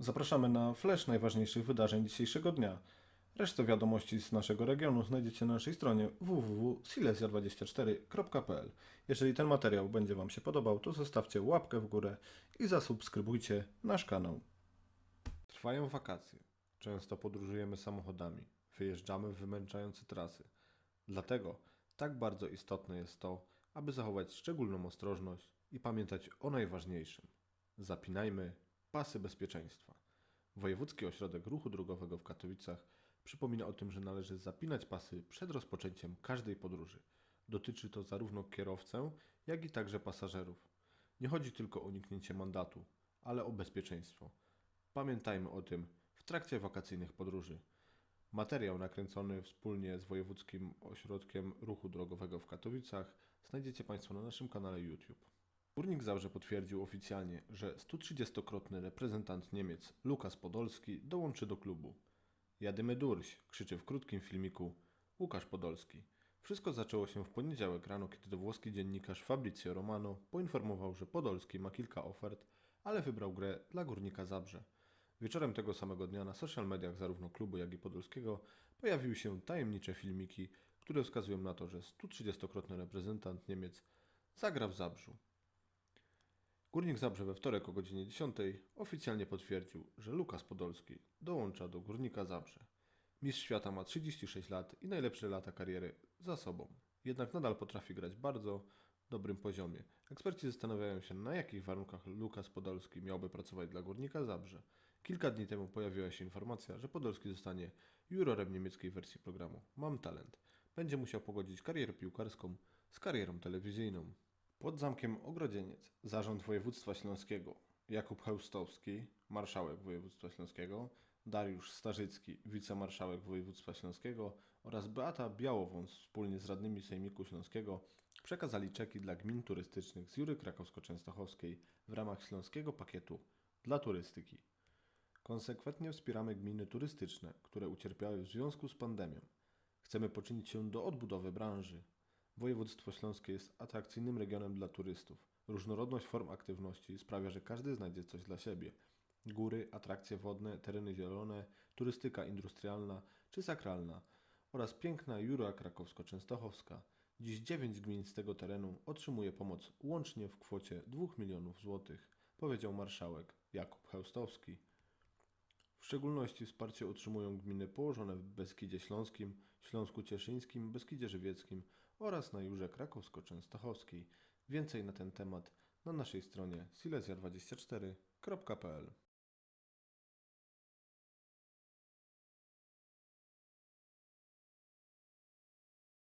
Zapraszamy na flash najważniejszych wydarzeń dzisiejszego dnia. Resztę wiadomości z naszego regionu znajdziecie na naszej stronie www.silesia24.pl. Jeżeli ten materiał będzie Wam się podobał, to zostawcie łapkę w górę i zasubskrybujcie nasz kanał. Trwają wakacje. Często podróżujemy samochodami, wyjeżdżamy w wymęczające trasy. Dlatego tak bardzo istotne jest to, aby zachować szczególną ostrożność i pamiętać o najważniejszym. Zapinajmy pasy bezpieczeństwa. Wojewódzki Ośrodek Ruchu Drogowego w Katowicach przypomina o tym, że należy zapinać pasy przed rozpoczęciem każdej podróży. Dotyczy to zarówno kierowcę, jak i także pasażerów. Nie chodzi tylko o uniknięcie mandatu, ale o bezpieczeństwo. Pamiętajmy o tym w trakcie wakacyjnych podróży. Materiał nakręcony wspólnie z Wojewódzkim Ośrodkiem Ruchu Drogowego w Katowicach znajdziecie Państwo na naszym kanale YouTube. Górnik Zabrze potwierdził oficjalnie, że 130-krotny reprezentant Niemiec Lukas Podolski dołączy do klubu. Jadymy durś, krzyczy w krótkim filmiku Łukasz Podolski. Wszystko zaczęło się w poniedziałek rano, kiedy to włoski dziennikarz Fabrizio Romano poinformował, że Podolski ma kilka ofert, ale wybrał grę dla Górnika Zabrze. Wieczorem tego samego dnia na social mediach zarówno klubu, jak i Podolskiego pojawiły się tajemnicze filmiki, które wskazują na to, że 130-krotny reprezentant Niemiec zagra w Zabrzu. Górnik Zabrze we wtorek o godzinie 10 oficjalnie potwierdził, że Lukas Podolski dołącza do Górnika Zabrze. Mistrz świata ma 36 lat i najlepsze lata kariery za sobą. Jednak nadal potrafi grać bardzo dobrym poziomie. Eksperci zastanawiają się, na jakich warunkach Lukas Podolski miałby pracować dla Górnika Zabrze. Kilka dni temu pojawiła się informacja, że Podolski zostanie jurorem niemieckiej wersji programu Mam Talent. Będzie musiał pogodzić karierę piłkarską z karierą telewizyjną. Pod zamkiem Ogrodzieniec Zarząd Województwa Śląskiego Jakub Chełstowski, marszałek województwa śląskiego, Dariusz Starzycki, wicemarszałek województwa śląskiego oraz Beata Białowąs wspólnie z radnymi Sejmiku Śląskiego przekazali czeki dla gmin turystycznych z Jury Krakowsko-Częstochowskiej w ramach śląskiego pakietu dla turystyki. Konsekwentnie wspieramy gminy turystyczne, które ucierpiały w związku z pandemią. Chcemy poczynić się do odbudowy branży. Województwo śląskie jest atrakcyjnym regionem dla turystów. Różnorodność form aktywności sprawia, że każdy znajdzie coś dla siebie. Góry, atrakcje wodne, tereny zielone, turystyka industrialna czy sakralna oraz piękna Jura Krakowsko-Częstochowska. Dziś 9 gmin z tego terenu otrzymuje pomoc łącznie w kwocie 2 milionów złotych, powiedział marszałek Jakub Chełstowski. W szczególności wsparcie otrzymują gminy położone w Beskidzie Śląskim, Śląsku Cieszyńskim, Beskidzie Żywieckim oraz na Jurze Krakowsko-Częstochowskiej. Więcej na ten temat na naszej stronie silesia24.pl